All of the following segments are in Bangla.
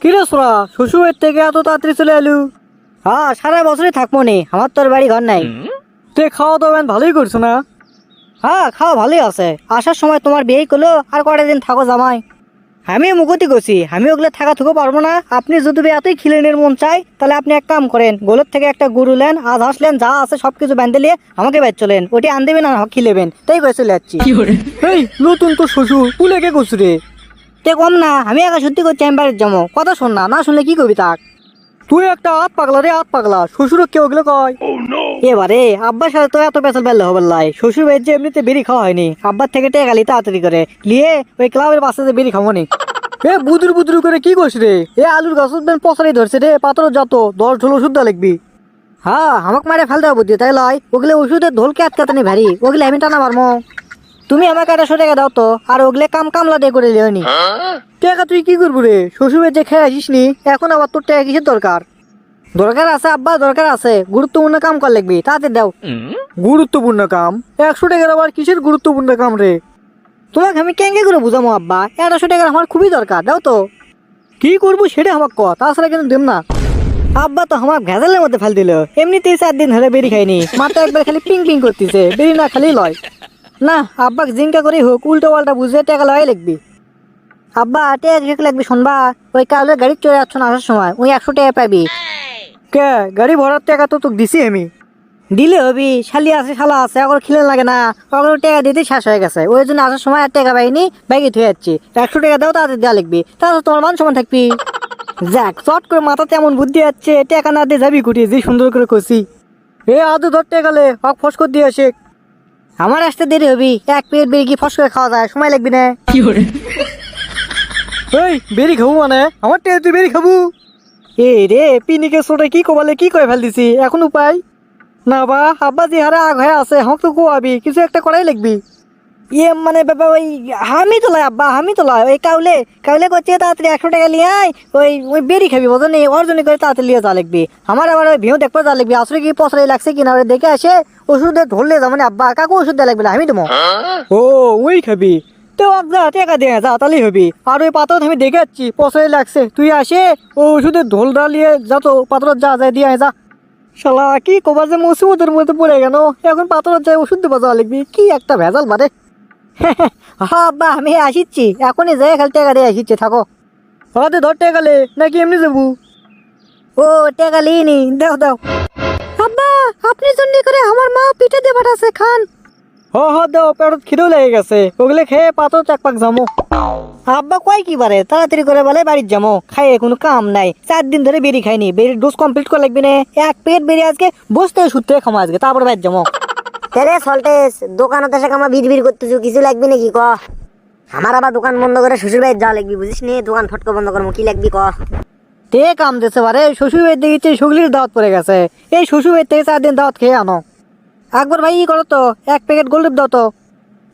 কিরে সোরা? শ্বশুরের থেকে এত তাড়াতাড়ি চলে এলু? হ্যাঁ সারা বছরই থাকব নি। আমার তোর বাড়ি ঘর নাই। তুই খাওয়া দাওয়া ভালোই করছ না? হ্যাঁ খাওয়া ভালোই আছে। আসার সময় তোমার বিয়ে করল আর কটা দিন থাকো জামাই। আমি মুখতি করছি। আমি ওগুলো থাকা থুকো পারব না। আপনি যদি এতই খিলেনের মন চাই তাহলে আপনি এক কাম করেন গোলের থেকে একটা গরু নেন আজ হাসলেন যা আছে সব কিছু বেঁধে নিয়ে আমাকে বাইর চলেন। ওটি আন দেবেন আর খিলেবেন। তাই করে চলে যাচ্ছি। এই নতুন তো শ্বশুর। কুলে কে করছু রে? তে কম না আমি একা সত্যি করছি আমি বাড়ির যাব কথা শোন না না শুনলে কি করবি তাক তুই একটা হাত পাগলা রে হাত পাগলা। শ্বশুর কেউ ওগুলো কয়? এবারে আব্বার সাথে তো এত পেছাল বেলে হবে লাই। শ্বশুর বাড়ির যে এমনিতে বেরি খাওয়া হয়নি আব্বার থেকে টেকা গালি তাড়াতাড়ি করে। নিয়ে ওই ক্লাবের বাসাতে বেরি খাব নি। এ বুদুর বুদুর করে কি করছিস রে? এ আলুর গাছ বেন পচারি ধরছে রে পাথর যত দশ ঢোল ওষুধ লিখবি। হ্যাঁ আমাকে মারে ফেল দেওয়া বুদ্ধি তাই লয় ওগুলো ওষুধের ঢোলকে আটকাতে নি ভারী ওগুলো আমি টানা মারমো। তুমি আমাকে একটা টাকা দাও তো, আর ওগুলো কাম কামলা দিয়ে করে লিওনি টাকা, তুই কি করব রে? শ্বশুরের যে খেয়ে আসিস নি, এখন আবার তোর টাকা কিসের দরকার? দরকার আছে আব্বা, দরকার আছে। গুরুত্বপূর্ণ কাম কর লাগবি, তাড়াতাড়ি দাও। গুরুত্বপূর্ণ কাম? একশো টাকার আবার কিসের গুরুত্বপূর্ণ কাম রে? তোমাকে আমি কেঙ্গে করে বুঝামো আব্বা, একশো টাকার আমার খুবই দরকার, দাও তো। কি করব সেটা আমার ক, তাছাড়া কিন্তু দেব না। আব্বা তো আমার ভেজালের মধ্যে ফেল দিল, এমনিতেই চার দিন ধরে বেরি খাইনি মাথা একবার খালি পিং পিং করতেছে বেরি না খালি লয়। না আব্বাকে জিঙ্কা করে হোক উল্টো পাল্টা বুঝে টাকা লয় লিখবি। আব্বা টাকা কিসে লাগবি শুনবা? ওই কালে গাড়ি চলে যাচ্ছ না আসার সময় ওই একশো টাকা পাবি। কে? গাড়ি ভরার টাকা তো তোকে দিছি আমি। দিলে হবি শালি আছে শালা আছে এখন খিলে লাগে না। ওগুলো টাকা দিতে শেষ হয়ে গেছে। ওই জন্য আসার সময় আর টাকা পাইনি ব্যাগে থুয়ে যাচ্ছি। একশো টাকা দাও তাড়াতাড়ি দেওয়া লিখবি। তাহলে তোমার মান সমান থাকবি। যাক চট করে মাথাতে এমন বুদ্ধি যাচ্ছে টাকা না দিয়ে যাবি কুটি যে সুন্দর করে কষি এ আদু ধরতে গেলে হক ফস করে দিয়ে আসে। আমার আসতে দেরি হবি। এক প্লেট বেরি কি ফস করে খাওয়া যায়? সময় লাগবি না। এই বেরি খাব মানে? আমার টেয়ে তুই বেরি খাব? এ রে পিনিকে সোটা কি কবালে কি করে ফেল দিছি এখন উপায়? না বা আব্বা যে হারে আগ হয়ে আছে হক তো কোয়াবি কিছু একটা করাই লিখবি ইয়ে মানে বাবা ওই আমি তো লয় আব্বা আমি তো লয় ওই কাউলে কাউলে করছে তাড়াতাড়ি একশো টাকা নিয়ে আয় ওই ওই বেরি খাবি বোঝো নি ওর জন্য করে তাড়াতাড়ি লিয়ে যা লিখবি আমার আবার ওই ভিউ দেখতে যা লিখবি আসলে কি পছরে লাগছে কিনা দেখে আসে ওষুধে ধরলে যা মানে আব্বা কাকু ওষুধ দেওয়া লাগবে না আমি তোমার ও ওই খাবি। তো যা টাকা দিয়ে যা তাহলেই হবি। আর ওই পাথর আমি দেখে যাচ্ছি পছরে লাগছে। তুই আসে ও ওষুধের ঢোল ডালিয়ে যা তো পাথর যা যায় দিয়ে যা। শালা কি কবার যে মুসিবতের মধ্যে পড়ে গেল এখন পাথরের যায় ওষুধ দেবো যাওয়া লিখবি কি একটা ভেজাল বারে হ্যাঁ বা আমি আসিচ্ছি। এখনই যাই খালি টাকা দিয়ে আসিচ্ছি থাকো। হাতে ধর টাকা নাকি এমনি যাব? ও টাকা লিনি দাও দাও। আব্বা আপনি জন্য করে আমার মা পিঠে খান। হ হ দাও পেটত খিদেও লেগে গেছে। ওগুলো খেয়ে পাতো চাক পাক যামো। আব্বা কয় কি বারে? তাড়াতাড়ি করে বলে বাড়ির যাব খাইয়ে কোনো কাম নাই। চার দিন ধরে বেরি খাইনি। বেরির ডোজ কমপ্লিট করে লাগবে না। এক পেট বেরি আজকে বসতে সূত্রে খামো আজকে তারপরে বাইর যাব রে সল্টেস দোকানত এসে আমার বিড় করতেছো কিছু লাগবে নাকি ক? আমার আবার দোকান বন্ধ করে শ্বশুর বাড়ির যাওয়া লাগবি বুঝিস নি? দোকান ফটকা বন্ধ করব কি লাগবি ক? তে কাম দিতে পারে শ্বশুর বাড়ির দেখেছি শুগলির দাওয়াত পড়ে গেছে। এই শ্বশুর বাড়ির থেকে চার দিন দাওয়াত খেয়ে আনো। একবার ভাই ই করো তো এক প্যাকেট গোল্ডেপ দাও তো।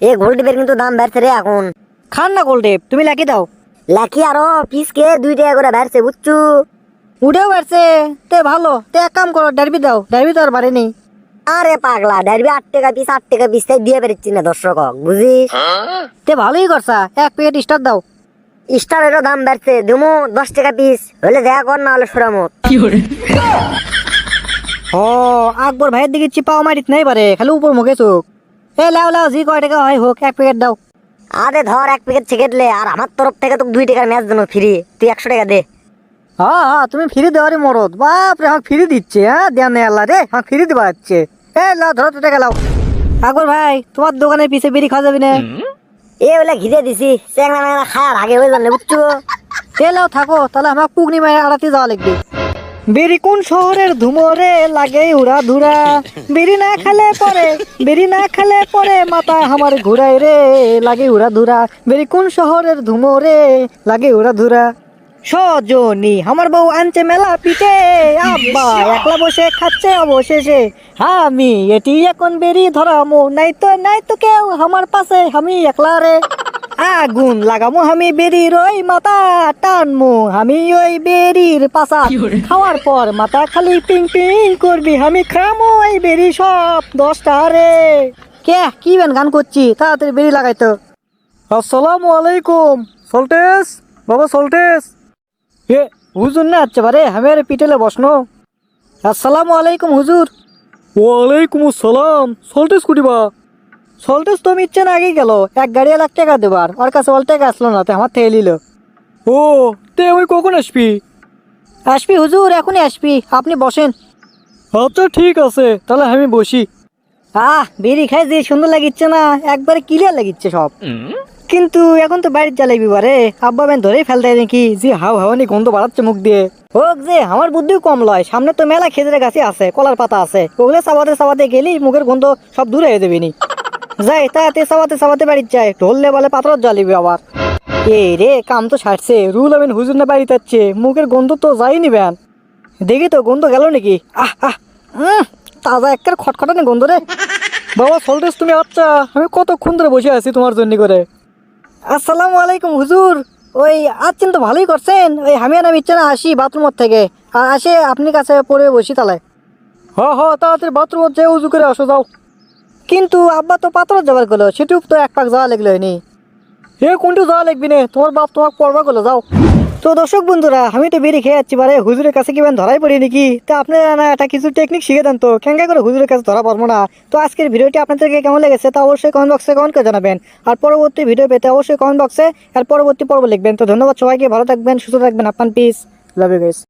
এ গোল্ড ডিপের কিন্তু দাম বাড়ছে রে এখন। খান না গোল্ডেপ তুমি লাকি দাও। লাকি আরও পিস কে দুই টাকা করে বাড়ছে বুঝছু? উঠেও পারছে তে ভালো তে এক কাম করো ডারবি দাও ডারবি তো আর বাড়েনি আরে পাগলা ডাইরবি আট টাকা পিস আট টাকা পিস তাই দিয়ে পেরেছি না দর্শক বুঝিস? তে ভালোই করছা এক প্যাকেট স্টার দাও। স্টারেরও দাম বাড়ছে দুমু দশ টাকা পিস হলে দেখা কর না হলে সুরামত ও আকবর ভাইয়ের দিকে চিপাও মারিত নাই পারে খালি উপর মুখে চোখ। এ লাও লাও জি কয় টাকা হয় হোক এক প্যাকেট দাও। আরে ধর এক প্যাকেট ছিকেটলে আর আমার তরফ থেকে তোকে দুই টাকার ম্যাচ দেবো ফ্রি তুই একশো টাকা দে। হ্যাঁ হ্যাঁ তুমি ফ্রি দেওয়ারই মরদ। বাপ রে আমাকে ফ্রি দিচ্ছে হ্যাঁ? দেন আল্লাহ রে আমাকে ফ্রি দেওয়া যাচ্ছে। এ লাও ধরো তো টাকা লাও আকবর ভাই তোমার দোকানে পিছে বেরি খাওয়া যাবে না? এ বলে ঘিরে দিছি চেংড়া মেংড়া খায়া ভাগে হয়ে জানলে বুঝছ? এ লাও থাকো তাহলে আমার পুগনি মায়ের আড়াতে যাওয়া লাগবে। বেরি কোন শহরের ধুমরে লাগে উড়া ধুরা? বেরি না খেলে পরে বেরি না খেলে পরে মাথা আমার ঘুরাই রে লাগে উড়া ধুরা। বেরি কোন শহরের ধুমরে লাগে উড়া ধুরা? সজনী আমার বউ আনছে মেলা পিঠে। আব্বা একলা বসে খাচ্ছে অবশেষে। আমি এটি এখন বেরি ধরামো নাই তো নাই তো কেউ আমার পাশে আমি একলা রে। আগুন লাগামো আমি বেরির ওই মাথা টানমু আমি ওই বেরির পাশা। খাওয়ার পর মাথা খালি পিং পিং করবি আমি খামো ওই বেরি সব দশটা রে। কে কি বেন গান করছি? তাড়াতাড়ি বেরি লাগাইতো আসসালামু আলাইকুম সল্টেস? বাবা সল্টেস? এ হুজুর না আচ্ছা বারে আমি আরে পিটেলে বসনো। আসসালামু আলাইকুম হুজুর। ওয়ালাইকুম আসসালাম। সল্টেস কুটিবা সল্টেস তো ইচ্ছে না আগেই গেল। এক গাড়ি লাখ টাকা দেবার। ওর কাছে অল টাকা আসলো না তো আমার থেকে নিল। ও তে আমি কখন আসবি? আসবি হুজুর এখনই আসবি। আপনি বসেন। আচ্ছা ঠিক আছে। তাহলে আমি বসি। আহ বিড়ি খাই যে সুন্দর লাগিচ্ছে না একবারে ক্লিয়ার লাগিচ্ছে সব। কিন্তু এখন তো বাড়ির জ্বালাইবি বারে আব্বা বেন ধরেই ফেলতে নাকি? যে হাও হাওয়ানি গন্ধ বাড়াচ্ছে মুখ দিয়ে। হোক যে, আমার বুদ্ধিও কম লয়। সামনে তো মেলা খেজুরের গাছে আছে, কলার পাতা আছে। ওগুলো চাবাতে চাবাতে গেলি মুখের গন্ধ সব দূরে হয়ে দেবিনি যাই তাতে চাবাতে চাবাতে বাড়ির যায়। ঢললে বলে পাথর জ্বালিবি আবার। এই রে, কাম তো ছাড়ছে রুল আবেন হুজুর না বাড়িতে যাচ্ছে। মুখের গন্ধ তো যাই নিবেন দেখি তো, গন্ধ গেল নাকি? আহ আহ তাজা একটা খটখটানি গন্ধ রে। বাবা সল্টেস তুমি আচ্ছা আমি কতক্ষণ ধরে বসে আছি তোমার জন্য করে? আসসালামু আলাইকুম, হুজুর। ওই আছেন তো ভালোই করছেন। ওই, আমি আর আমি ইচ্ছা না আসি বাথরুমের থেকে। আর আসে, আপনি কাছে পড়ে বসি তাহলে হ হ, তাড়াতাড়ি বাথরুমের যে উজু করে আসো, যাও। কিন্তু আব্বা তো পাথর যাবার গেলো সেটুক তো এক পাক যাওয়া লাগল নি এ কোনটু যাওয়া লাগবি না? তোমার বাপ তোমাকে পড়বা গেলো যাও। তো দর্শক বন্ধুরা, আমি তো বেরিয়ে খেয়ে যাচ্ছি বারে। হুজুরের কাছে কি ধরাই পড়ি নাকি তা আপনারা না একটা কিছু টেকনিক শিখে দেন তো। কেঙ্গা করে হুজুরের কাছে ধরা পারব না। তো আজকের ভিডিওটি আপনাদেরকে কেমন লেগেছে তা অবশ্যই কমেন্ট বক্সে কমেন্ট করে জানাবেন। আর পরবর্তী ভিডিও পেতে অবশ্যই কমেন্ট বক্সে আর পরবর্তী পর্ব লিখবেন। তো ধন্যবাদ সবাইকে, ভালো থাকবেন, সুস্থ থাকবেন আপনার পিস লাভ ইউ গাইস